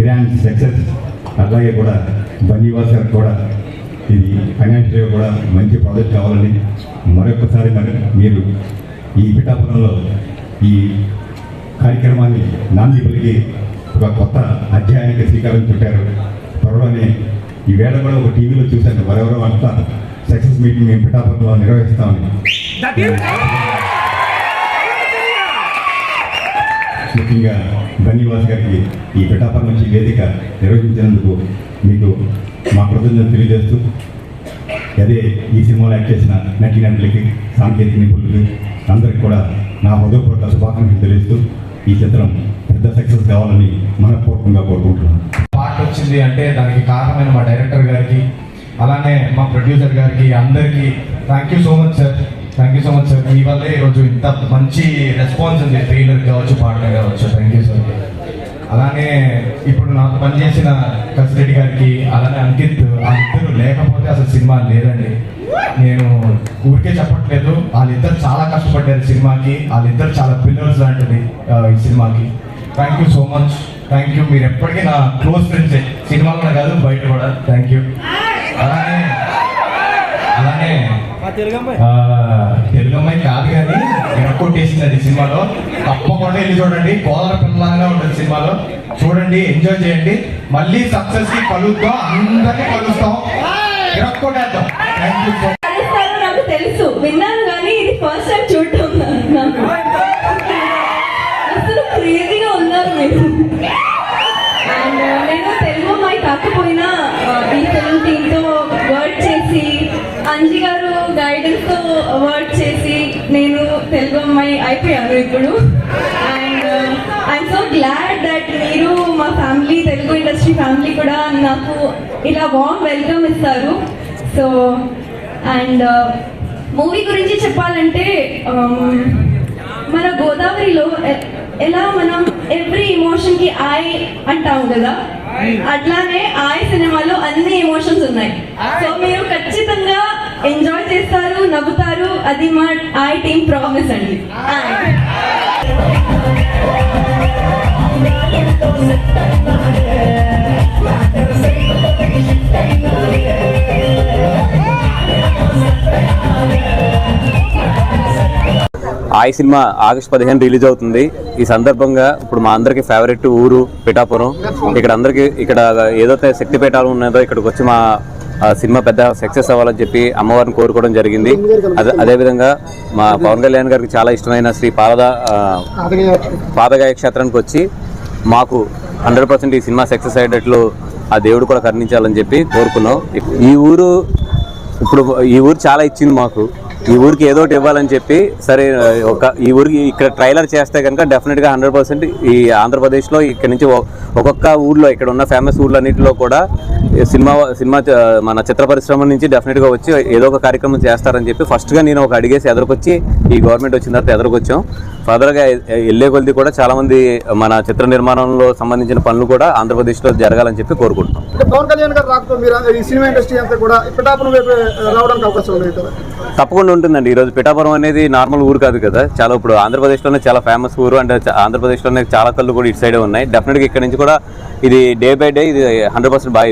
Grand success అలాగే కూడా బన్నీవాస్ గారికి కూడా ఇది ఫైనాన్షియల్గా కూడా మంచి ప్రాజెక్ట్ కావాలని మరొకసారి మరి మీరు ఈ పిఠాపురంలో ఈ కార్యక్రమాన్ని నాంది పలికి ఒక కొత్త అధ్యాయానికి శ్రీకారం చుట్టారు. త్వరలోనే ఈ వేళ కూడా ఒక టీవీలో చూశాను. మరెవరో అంతా సక్సెస్ మీటింగ్ మేము పిఠాపురంలో నిర్వహిస్తామని. ముఖ్యంగా ధన్యవాస్ గారికి ఈ పిఠాపురం నుంచి వేదిక నిర్వహించినందుకు మీకు మా కృతజ్ఞతలు తెలియజేస్తూ అదే ఈ సినిమాలో యాక్ట్ చేసిన నటీనటులకి సాంకేతిక నిపుణులకి అందరికి కూడా నా హృదయపూర్వక శుభాకాంక్షలు తెలియజేస్తూ ఈ చిత్రం పెద్ద సక్సెస్ కావాలని మనపూర్వకంగా కోరుకుంటున్నాను. పాట వచ్చింది అంటే దానికి కారణమైన మా డైరెక్టర్ గారికి అలానే మా ప్రొడ్యూసర్ గారికి అందరికీ thank you so much sir thank you so much sir మీ వల్లే ఈరోజు ఇంత మంచి రెస్పాన్స్ ఉంది. ట్రైలర్ కావచ్చు పాటలు కావచ్చు. థ్యాంక్ యూ సార్ అలానే ఇప్పుడు నాకు పనిచేసిన కసిరెడ్డి గారికి అలానే అంకిత్ ఆ ఇద్దరు లేకపోతే అసలు సినిమా లేదండి. నేను ఊరికే చెప్పట్లేదు. వాళ్ళిద్దరు చాలా కష్టపడ్డారు సినిమాకి. వాళ్ళిద్దరు చాలా పిల్లర్స్ లాంటిది ఈ సినిమాకి. Thank you so much thank you మీరు ఎప్పటికీ నా క్లోజ్ ఫ్రెండ్స్ సినిమాలో కాదు బయట కూడా. తెలుగు అమ్మాయి కాదు కానీ ఎనకొట్టేసింది అది సినిమాలో. తప్పకుండా వెళ్ళి చూడండి. గోదర పిల్లలాగా ఉంటుంది సినిమాలో. చూడండి ఎంజాయ్ చేయండి. మళ్ళీ సక్సెస్కి కలుద్దాం. అందరినీ కలుస్తాం. ఎనక్కొట్టేద్దాం థ్యాంక్ యూ తెలుసు. విన్నాను కానీ ఇది ఫస్ట్ టైం చూడటం. నేను తెలుగు అమ్మాయి అయిపోయాను ఇప్పుడు. And I'm so glad that మీరు మా ఫ్యామిలీ తెలుగు ఇండస్ట్రీ ఫ్యామిలీ కూడా నాకు ఇలా వామ్ వెల్కమ్ ఇస్తారు. సో అండ్ మూవీ గురించి చెప్పాలంటే um, మన గోదావరిలో ఎలా మనం ఎవ్రీ ఎమోషన్కి ఐ అంటాం కదా? అట్లానే ఐ సినిమాలో అన్ని ఎమోషన్స్ ఉన్నాయి. సో మీరు ఖచ్చితంగా ఎంజాయ్ చేస్తారు అది మా ఐ టీమ్ ప్రామిస్ అండి. ఆయి సినిమా ఆగస్ట్ పదిహేను రిలీజ్ అవుతుంది. ఈ సందర్భంగా ఇప్పుడు మా అందరికి ఫేవరెట్ ఊరు పిఠాపురం. ఇక్కడ అందరికి ఇక్కడ ఏదైతే శక్తిపీఠాలు ఉన్నదో ఇక్కడికి వచ్చి మా ఆ, సినిమా పెద్ద సక్సెస్ అవ్వాలని చెప్పి అమ్మవారిని కోరుకోవడం జరిగింది. అదే అదేవిధంగా మా పవన్ కళ్యాణ్ గారికి చాలా ఇష్టమైన శ్రీ పాద పాదగాయ క్షేత్రానికి వచ్చి మాకు హండ్రెడ్ పర్సెంట్ ఈ సినిమా సక్సెస్ అయ్యేటట్లు ఆ దేవుడు కూడా కరుణించాలని చెప్పి కోరుకున్నాం. ఈ ఊరు ఇప్పుడు ఈ ఊరు చాలా ఇచ్చింది మాకు. ఈ ఊరికి ఏదో ఒకటి ఇవ్వాలని చెప్పి సరే ఒక ఈ ఊరికి ఇక్కడ ట్రైలర్ చేస్తే కనుక డెఫినెట్గా హండ్రెడ్ పర్సెంట్ ఈ ఆంధ్రప్రదేశ్లో ఇక్కడ నుంచి ఒక్కొక్క ఊర్లో ఇక్కడ ఉన్న ఫేమస్ ఊర్లన్నింటిలో కూడా సినిమా సినిమా మన చిత్ర పరిశ్రమ నుంచి డెఫినెట్గా వచ్చి ఏదో ఒక కార్యక్రమం చేస్తారని చెప్పి ఫస్ట్గా నేను ఒక అడిగేసి ఎదురుకొచ్చి ఈ గవర్నమెంట్ వచ్చిన తర్వాత ఎదురుకొచ్చాం. ఫర్దర్గా వెళ్ళే కొద్ది కూడా చాలామంది మన చిత్ర నిర్మాణంలో సంబంధించిన పనులు కూడా ఆంధ్రప్రదేశ్లో జరగాలని చెప్పి కోరుకుంటున్నాం. పవన్ కళ్యాణ్ గారు రాకపోతే మీరు ఈ సినిమా ఇండస్ట్రీ అంతా కూడా ఈ పిఠాపురం వైపు రావడానికి అవకాశం ఉంది కదా ఉంటుందండి. ఈరోజు పిఠాపురం అనేది నార్మల్ ఊరు కాదు కదా. చాలా ఇప్పుడు ఆంధ్రప్రదేశ్లోనే చాలా ఫేమస్ ఊరు. అంటే ఆంధ్రప్రదేశ్లోనే చాలా కళ్ళు కూడా ఇటు సైడే ఉన్నాయి. డెఫినెట్గా ఇక్కడ నుంచి కూడా ఇది డే బై డే ఇది హండ్రెడ్ పర్సెంట్ బాగా